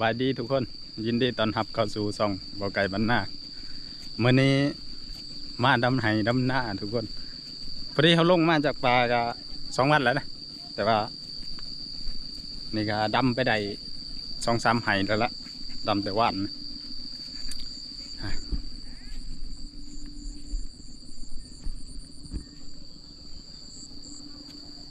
บายดีทุกคนยินดีตอนรับเข้าสู่ช่องเบาไก่บรรณาเมื่อนี้มาดำไห้ดำหน้าทุกคนพอดีเขาลงมาจากป่าก็สองวันแล้วนะแต่ว่า นี่ก็ดำไปได้สองสามไห้แล้วละดำแต่วัน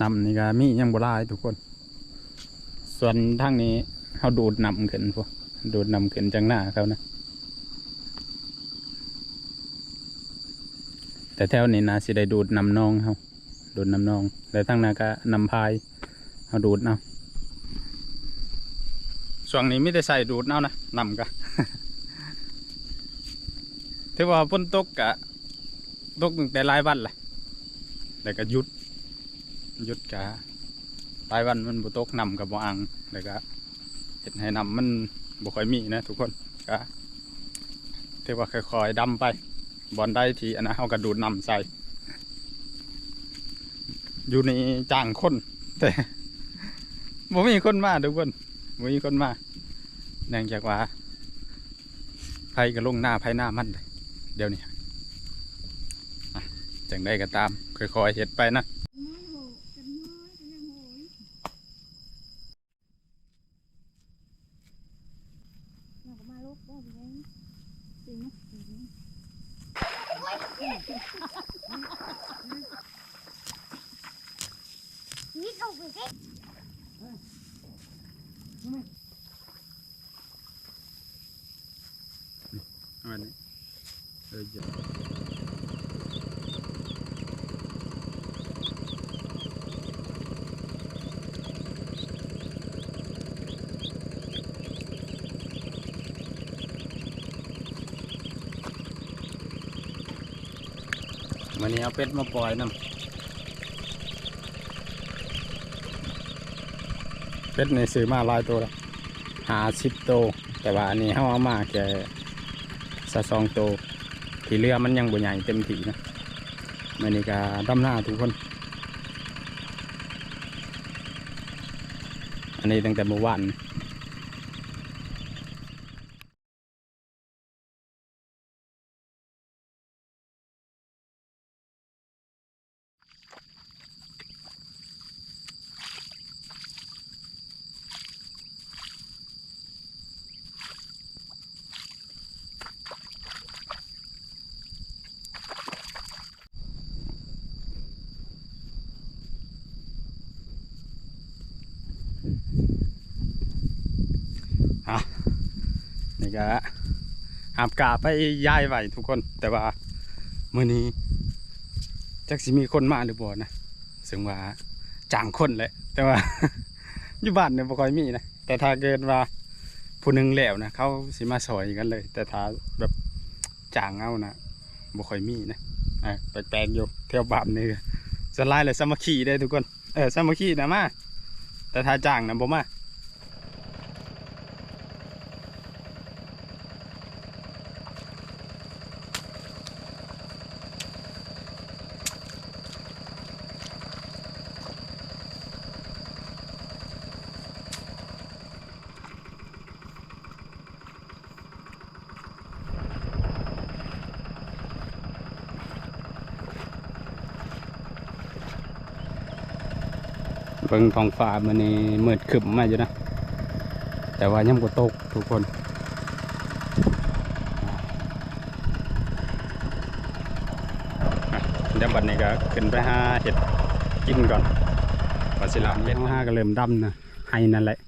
นำนี่ก็มียังบ่หลายทุกคน ส่วนทางนี้ เขาดูดนำขึ้นพวกดูดนำขึ้นจากหน้าเขานะแต่แถวนี้นะสิได้ดูดนำนองเขาดูดนำนองแต่ทางหน้าก็นำพายเขาดูดเอาช่วงนี้ไม่ได้ใส่ดูดเอานะนำกะถือว่าฝนตกกะตกตั้งแต่หลายวันแหละแต่ก็หยุดหยุดกะปลายวันมันบุตกนำกับบ่อังแล้วก็ ห็ดให้นำมันบ่ค่อยมีนะทุกคนก็ถือว่าค่อยๆดำไปบอลได้ทีอันนะเอากระดูดนำใส่ อยู่ในจ้างคนแต่บ่มีคนมาทุกคนบ่มีคนมาเนื่องจากว่าไผก็ลงหน้าไผหน้ามันเลยเดี๋ยวนี้จังได้ก็ตามค่อยๆเห็ดไปนะ เราก็มาลูกได้ไปเลยจริงไหมจริงนี่เอาไปสิ อันนี้ เออเดี๋ยววันนี้เอาเป็ดมาปล่อยน้ำเป็ดในซื้อมาหลายตัวแล้วหาสิบตัวแต่ว่าอันนี้เขาเอามาแค่สะสองตัว ที่เรือมันยังบ่ใหญ่เต็มที่นะมันนี่ก็ดำหน้าทุกคน อันนี้ตั้งแต่เมื่อวาน นี่ก็หาบกาไปย้ายไว้ทุกคน แต่ว่ามื้อนี้จักสิมีคนมาหรือบ่นะซึ่งว่าจ้างคนแหละแต่ว่าอยู่บ้านเนี่ยบ่ค่อยมีนะแต่ถ้าเกิดว่าผู้หนึงแล้วนะเขาสิมาซอยกันเลย แต่ถ้าแบบจ้างเอานะบ่ค่อยมีนะอะแปลกๆอยู่แถวบ้านนี่สลายเลยสามัคคีได้ทุกคนเออสามัคคีนะมาแต่ถ้าจ้างนะบ่มา เบิ่งท้องฟ้ามันนี่มืดครึ้มมาอยู่นะ แต่ว่ายังบ่ตกทุกคนอะเดี๋ยวบัดนี้ก็ขึ้นไปหาเห็ดกินก่อนว่าสิลามเป็ดห้าก็เริ่มดำนะให้นั่นแหละ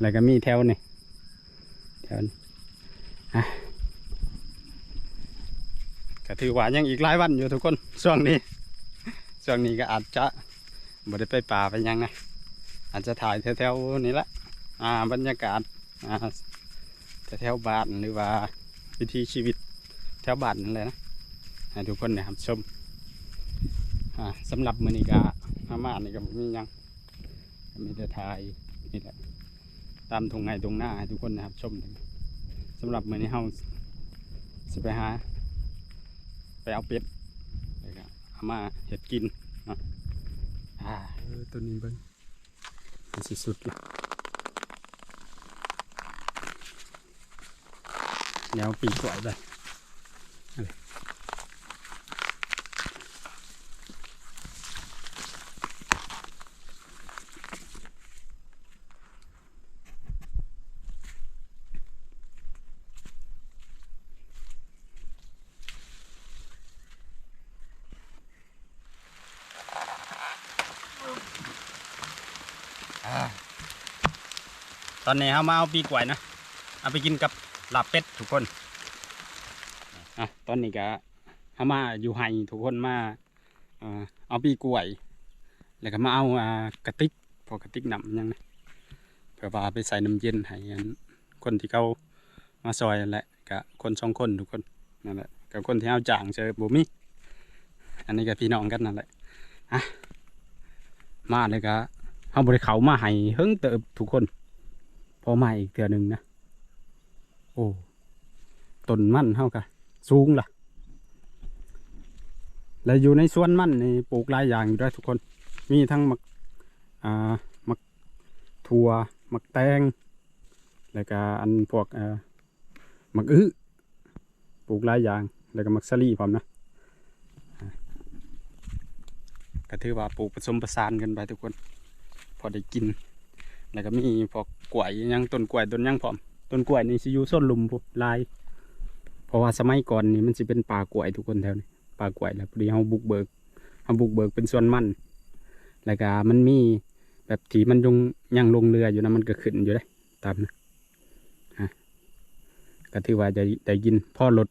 แล้วก็มีแถวนี่แถวนี้อะก็ถือว่ายังอีกหลายวันอยู่ทุกคนช่วงนี้ช่วงนี้ก็อาจจะ บ่ได้ไปป่าไปยังนะอาจจะถ่ายแถวๆนี้ละอ่าบรรยากาศอ่าแถวๆบ้านหรือว่าวิถีชีวิตแถวบ้านนั่นแหละนะให้ทุกคนนี่ยครับชมอ่าสำหรับมือนี้ก็มามานี่ก็บ่มียังมีแต่ถ่ายนี่แหละตามตรงไงตรงหน้าให้ทุกคนนะครับชมสำหรับมือนี้เฮาสิไปหาไปเอาเป็ดแล้วก็เอามาเห็ดกิน Ah, eh, masih nimbang. Si Suki. Yang pinko ada. Ali. ตอนนี้เรามาเอาปีกล้วยนะ เอาไปกินกับลาบเป็ดทุกคนอะตอนนี้ก็เอามาอยู่ไห้ทุกคนมาเอาปีกล้วย แล้วก็มาเอากระติกพอกระติกน้ำยังเพื่อว่าไปใส่น้ำเย็นให้คนที่เขามาซอยนั่นแหละกับคนสองคนทุกคนนั่นแหละกับคนที่เอาจ่างเจอบุมีอันนี้ก็พี่น้องกันนั่นแหละอะมาเลยก็เอาบริเขามาให้เฮิงเติบทุกคน พอมาอีกเทื่อหนึ่งนะ โอ้ต้นมันเท่ากันสูงล่ะ แล้วอยู่ในสวนมันนี่ปลูกหลายอย่างอยู่ได้ทุกคน มีทั้งมักอ่ามักถั่วมักแตง แล้วก็อันพวกอ่ามักอื้อปลูกหลายอย่าง แล้วก็มักสลีพร้อมนะก็ถือว่าปลูกผสมผสานกันไปทุกคน พอได้กิน แล้วก็มีพวกกล้วยยังต้นกล้วยต้นยังพร้อมต้นกล้วยนี่สิอยู่ส้นลุมพุลาย เพราะว่าสมัยก่อนนี่มันสิเป็นป่ากล้วยทุกคนแถวนี้ป่ากล้วยแล้วพอดีเฮาบุกเบิกเฮาบุกเบิกเป็นส่วนมันแล้วก็มันมีแบบที่มันยงยังลงเรืออยู่นะมันก็ขึ้นอยู่ได้ตามนะฮะก็ถือว่าจะได้กินพ่อรถ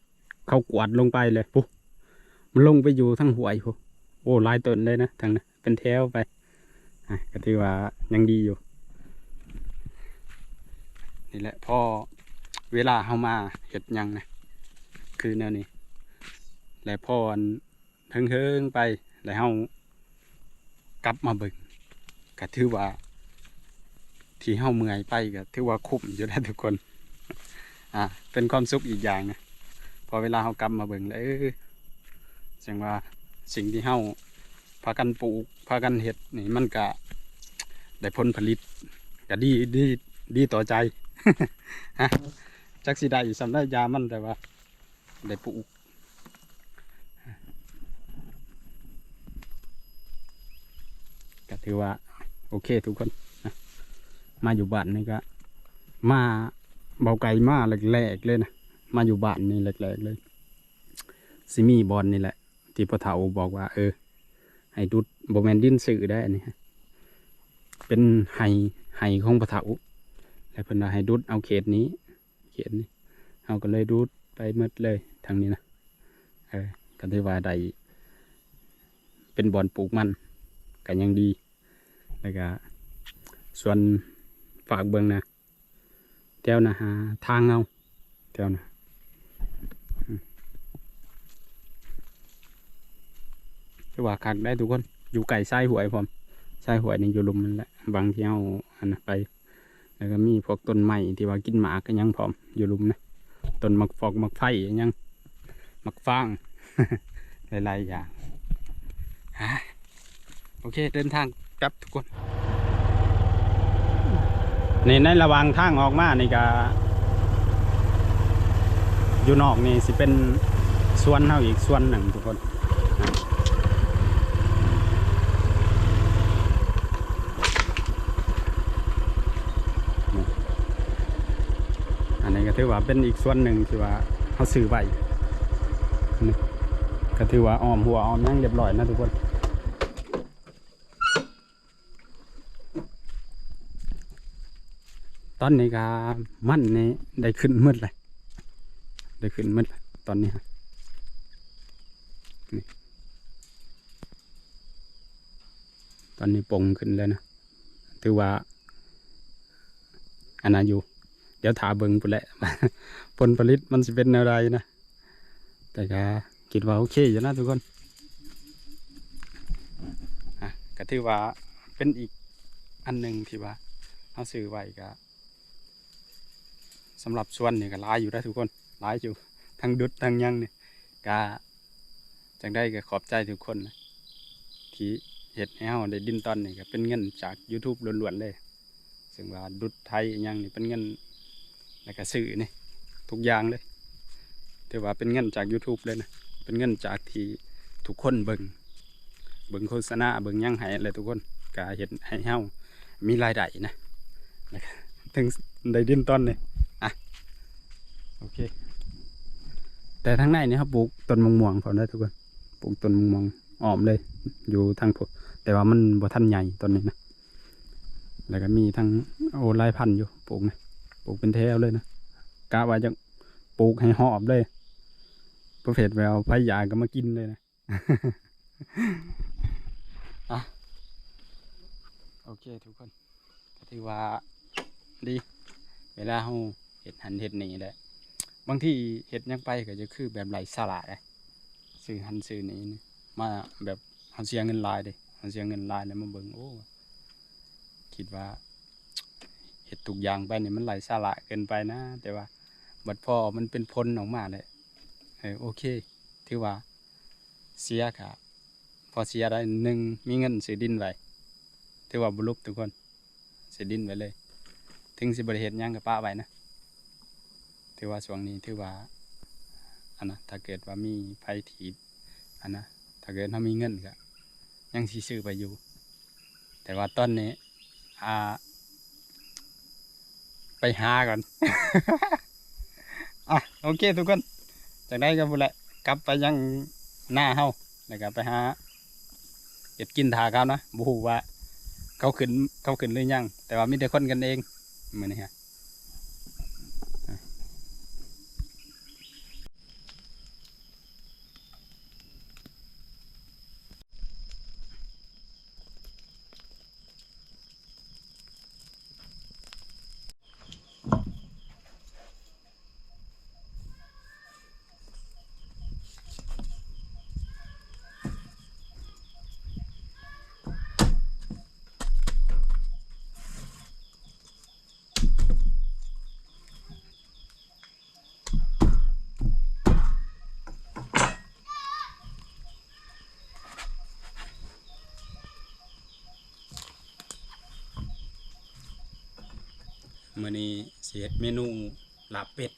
เข้ากวาดลงไปเลยปุ๊มันลงไปอยู่ทั้งหัวยพุโอ้ลายต้นเลยนะทางนั้นเป็นแถวไปอะก็ถือว่ายังดีอยู่ นี่แหละพอเวลาเฮามาเห็ดยังนะคือแนวนี้ และพออันเฮิงเฮิงๆไปแล้วเฮากลับมาเบิ่งก็ถือว่า ที่เฮาเมื่อยไปก็ถือว่าคุ้มอยู่แล้วทุกคน อ่าเป็นความสุขอีกอย่างนะพอเวลาเฮากลับมาเบิ่งแล้วเออจังว่าสิ่งที่เฮาพากันปลูกพากันเห็ดนี่มันก็ได้ผลผลิตก็ดีดีดีต่อใจ ฮะจักสิได้สำได้ยามันแต่ว่าได้ปลูกก็ถือว่า โอเคทุกคนมาอยู่บ้านนี่ก็มาเบาไก่มาแรกๆเลยนะมาอยู่บ้านนี่แรกๆเลยซิมีบอลนี่แหละ ที่พ่อเฒ่าบอกว่า เออ ให้ดุดโบแมนดินสื่อได้อันนี้เป็นไห้ไห้ของพ่อเฒ่า แล้วเพิ่นว่าให้ดูดเอาเขตนี้ เขตนี้เอาก็เลยดูดไปหมดเลยทางนี้นะเออก็ได้ว่าได้เป็นบอนปลูกมันกันยังดีแล้วก็ส่วนฝากเบิงนะแถวนะหาทางเอาแถวนะจะว่าคักได้ทุกคนอยู่ไก่ไส้หวยพร้อมไส้หวยนี่อยู่ลุมมันแหละบางที่เอาอันนะไป แล้วก็มีพวกต้นไม้ที่ว่ากินหมาก็ยังพร้อมอยู่ลุมนะต้นมักฟอกมักไฟก็ยังมักฟางหลายๆอย่างฮะโอเคเดินทางกลับทุกคนนี่ในระหว่างทางออกมาในก็อยู่นอกนี่สิเป็นสวนเฮาอีกสวนหนึ่งทุกคนนะอันนี้ก็ ถือว่าเป็นอีกส่วนหนึ่งที่ว่าเขาซื้อไว้นี่ก็ถือว่าออมหัวออมหยังเรียบร้อยนะทุกคนตอนนี้ก็มันนี่ได้ขึ้นมืดเลยได้ขึ้นมืดเลยตอนนี้ฮะนี่ตอนนี้ปงขึ้นแล้วนะถือว่าอนนั้นอยู่ ดี๋ยวถาเบิงปุ่นแหละ ผลผลิตมันจะเป็นอะไรนะ แต่ก็คิดว่าโอเคอยู่นะทุกคนอะก็ถือว่าเป็นอีกอันหนึ่งที่ว่าเขาซื้อไว้ก็สำหรับส่วนนี่ก็หลายอยู่ได้ทุกคนหลายอยู่ทั้งดุดทั้งยังนี่ก็จังได้ก็ขอบใจทุกคนนะที่เห็ดให้เฮาได้ดินตอนนี่ก็เป็นเงินจาก YouTube ล้วนๆเลย ซึ่งว่าดุดไทยยังนี่เป็นเงิน แล้วก็ซื้อนี่ทุกอย่างเลยถือว่าเป็นเงินจาก YouTube เลยนะ เป็นเงินจากที่ทุกคนเบิ่งเบิ่งโฆษณาเบิ่งยังให้เลยทุกคนก็เห็นให้เฮามีรายได้นะถึงได้ดินต้นเลยอะโอเค แต่ทางในนี่ครับปลูกต้นมะม่วงพอได้ทุกคนปลูกต้นมะม่วงอ้อมเลย อยู่ทางพวกแต่ว่ามันบ่ทันใหญ่ต้นนี้นะแล้วก็มีทั้งโอ้หลพันธุ์อยู่ปลูกนะ ปลูกเป็นแถวเลยนะกะว่าจะปลูกให้หอบเลยประเภทแววไผยาก็มากินเลยนะอะโอเคทุกคนก็ถือว่าดี เวลาเราเห็ดหันเห็ดนี่แหละบางทีเห็ดยังไปก็จะคือแบบไหลสละเลยซื้อหันซื้อนี้นี่มาแบบเขาเสียเงินลายเลยเขาเสียเงินลายแล้วมาเบิ่งโอ้คิดว่า เห็ดทุกอย่างไปเนี่ยมันไหลสละเกินไปนะ แต่ว่า บัดพอมันเป็นผลออกมาเลยเออโอเค ถือว่า เสียค่ะพอเสียได้หนึ่งมีเงินซื้อดินไว้ถือว่าบุรุษทุกคนซื้อดินไว้เลย ถึงสิบริเหตุยังกับป้าไว้นะถือว่าช่วงนี้ถือว่าอันนะถ้าเกิดว่ามีไฟถีบอันนะถ้าเกิดเรามีเงินก็ยังซื้อไปอยู่ แต่ว่าตอนนี้อ่า ไปหาก่อน อะโอเคทุกคนจากได้ก็บุนแหละกลับไปยังหน้าเฮาแล้วก็ไปหาเก็บกินทาครับนะบฮูว่า เขาขึ้นเขาขึ้นหรือยัง แต่ว่ามีแต่คนกันเองเหมือนี้ฮะ มื่อนี้เสียดเมนูลาบเป็ด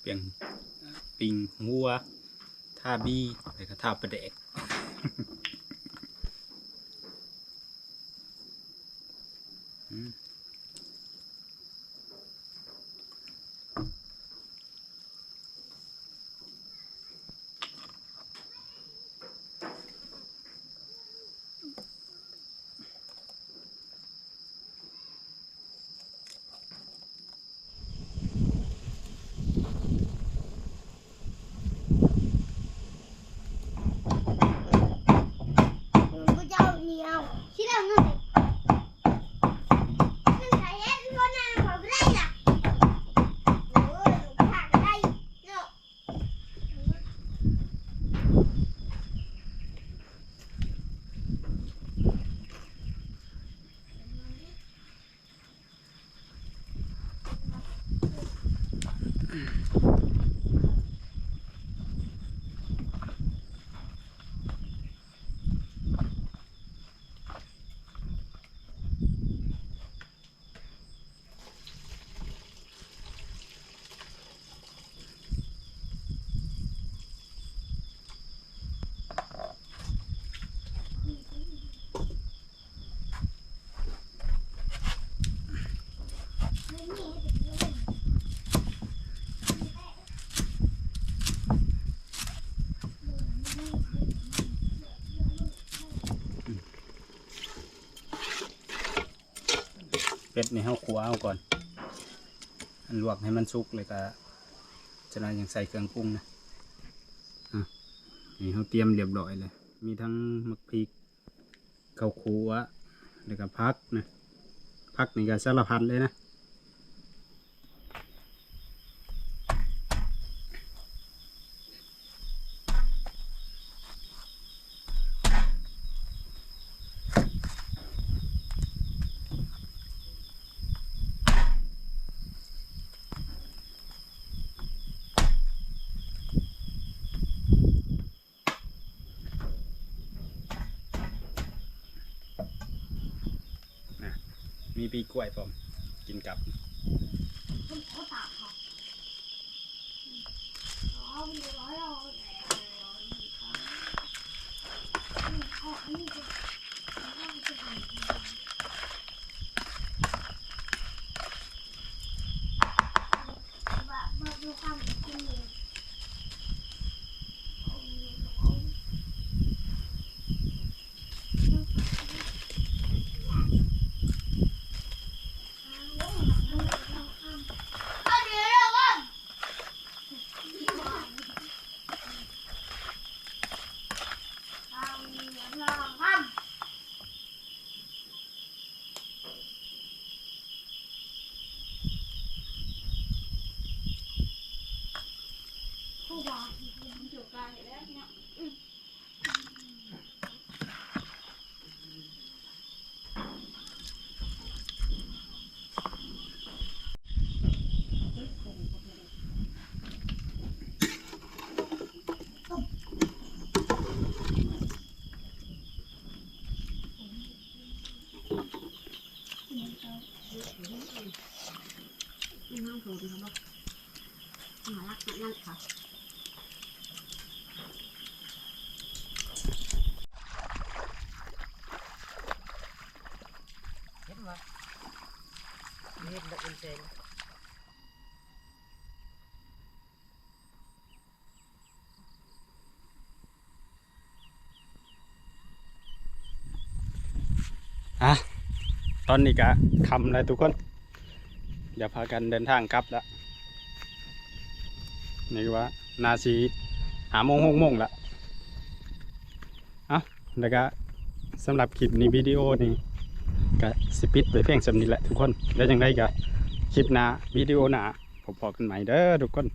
เปลี่ยงปิงหัว ท่าบี้แล้วก็ท่าประเดก อืม เป็ดนี่เฮาขัวเอาก่อน อันลวกให้มันสุกเลยก็จะนั้นยังใส่เครื่องปรุงนะอะนี่เฮาเตรียมเรียบร้อยเลย มีทั้งมะพริกข้าวคั่วแล้วก็พักนะพักนี่ก็สารพัดเลยนะ มีปี กล้วยพร้อมกินกับเขาตากเขาเอาไปร้อยเอาเอาอันนี้ก็เอาไปทำแบบแบบดูความจริงเลย ผู้บ่าวจุกกายแล้วเนี่ย นั่งโผล่ดีครักนั่นค่ะเห็นว่าเห็นแบบเป็นเซนอะตอนนี้ก็คำแล้วทุกคน เดี๋ยวพากันเดินทางกลับแล้วนี่ว่านาซีหาโมงหกโมงละเอาแล้วก็สำหรับคลิปนี้วิดีโอนี้ก็สปิดไปเพียงสำนี้แหละทุกคน แล้วยังไงก็คลิปหน้าวิดีโอหน้าผมพอกันใหม่เด้อทุกคน